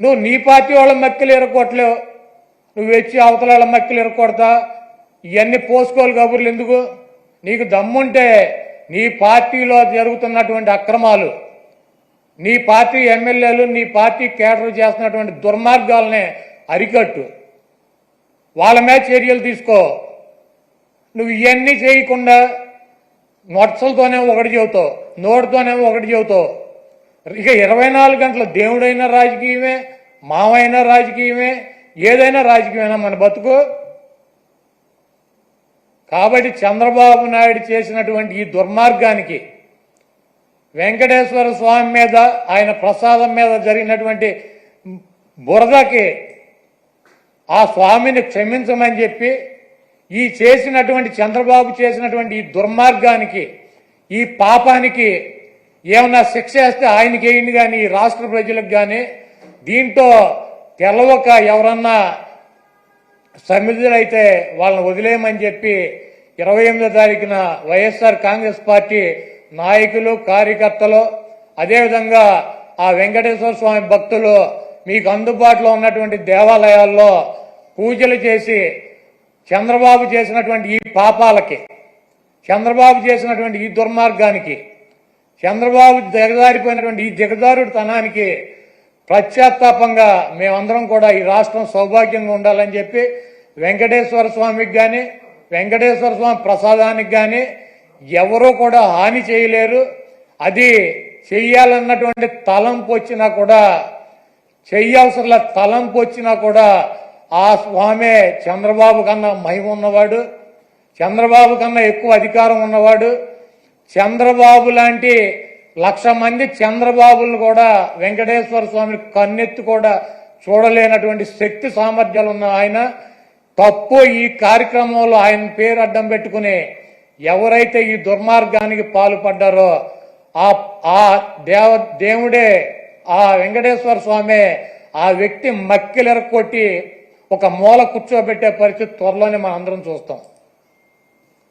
నువ్వు నీ పార్టీ వాళ్ళ మక్కలు ఎరగొట్టలేవు. నువ్వు వచ్చి అవతల వాళ్ళ మక్కలు ఎరగొడతా. ఇవన్నీ పోసుకోవాలి కబుర్లు ఎందుకు? నీకు దమ్ముంటే నీ పార్టీలో జరుగుతున్నటువంటి అక్రమాలు నీ పార్టీ ఎమ్మెల్యేలు నీ పార్టీ కేడర్ చేస్తున్నటువంటి దుర్మార్గాలనే అరికట్టు. వాళ్ళ మీద చర్యలు తీసుకో. నువ్వు ఇవన్నీ చేయకుండా మొట్సలతోనే ఒకటి చెబుతావు నోటితోనే ఒకటి చెబుతావు. ఇక ఇరవై నాలుగు గంటల దేవుడైన రాజకీయమే మావైనా రాజకీయమే ఏదైనా రాజకీయమైనా మన బతుకు. కాబట్టి చంద్రబాబు నాయుడు చేసినటువంటి ఈ దుర్మార్గానికి వెంకటేశ్వర స్వామి మీద ఆయన ప్రసాదం మీద జరిగినటువంటి బురదకి ఆ స్వామిని క్షమించమని చెప్పి ఈ చేసినటువంటి చంద్రబాబు చేసినటువంటి ఈ దుర్మార్గానికి ఈ పాపానికి ఏమన్నా శిక్ష వేస్తే ఆయనకి వేయండి కానీ ఈ రాష్ట్ర ప్రజలకు కానీ దీంతో తెలవక ఎవరన్నా సమిధులైతే వాళ్ళని వదిలేయమని చెప్పి ఇరవై ఎనిమిదో తారీఖున వైఎస్ఆర్ కాంగ్రెస్ పార్టీ నాయకులు కార్యకర్తలు అదేవిధంగా ఆ వెంకటేశ్వర స్వామి భక్తులు మీకు అందుబాటులో ఉన్నటువంటి దేవాలయాల్లో పూజలు చేసి చంద్రబాబు చేసినటువంటి ఈ పాపాలకి చంద్రబాబు చేసినటువంటి ఈ దుర్మార్గానికి చంద్రబాబు దిగజారిపోయినటువంటి ఈ దిగజారుడు తనానికి ప్రత్యాత్తాపంగా మేమందరం కూడా ఈ రాష్ట్రం సౌభాగ్యంగా ఉండాలని చెప్పి వెంకటేశ్వర స్వామికి కానీ వెంకటేశ్వర స్వామి ప్రసాదానికి కానీ ఎవరూ కూడా హాని చేయలేరు. అది చెయ్యాలన్నటువంటి తలంపు వచ్చినా కూడా చెయ్యాల్సిన తలంపు వచ్చినా కూడా ఆ స్వామే చంద్రబాబు కన్నా మహిమ ఉన్నవాడు చంద్రబాబు కన్నా ఎక్కువ అధికారం ఉన్నవాడు. చంద్రబాబు లాంటి లక్ష మంది చంద్రబాబులను కూడా వెంకటేశ్వర స్వామిని కన్నెత్తి కూడా చూడలేనటువంటి శక్తి సామర్థ్యాలు ఉన్న ఆయన. తప్పు ఈ కార్యక్రమంలో ఆయన పేరు అడ్డం పెట్టుకుని ఎవరైతే ఈ దుర్మార్గానికి పాల్పడ్డారో ఆ ఆ దేవ దేవుడే ఆ వెంకటేశ్వర స్వామి ఆ వ్యక్తి మక్కిలెరకొట్టి ఒక మూల కూర్చోబెట్టే పరిస్థితి త్వరలోనే మనం అందరం చూస్తాం.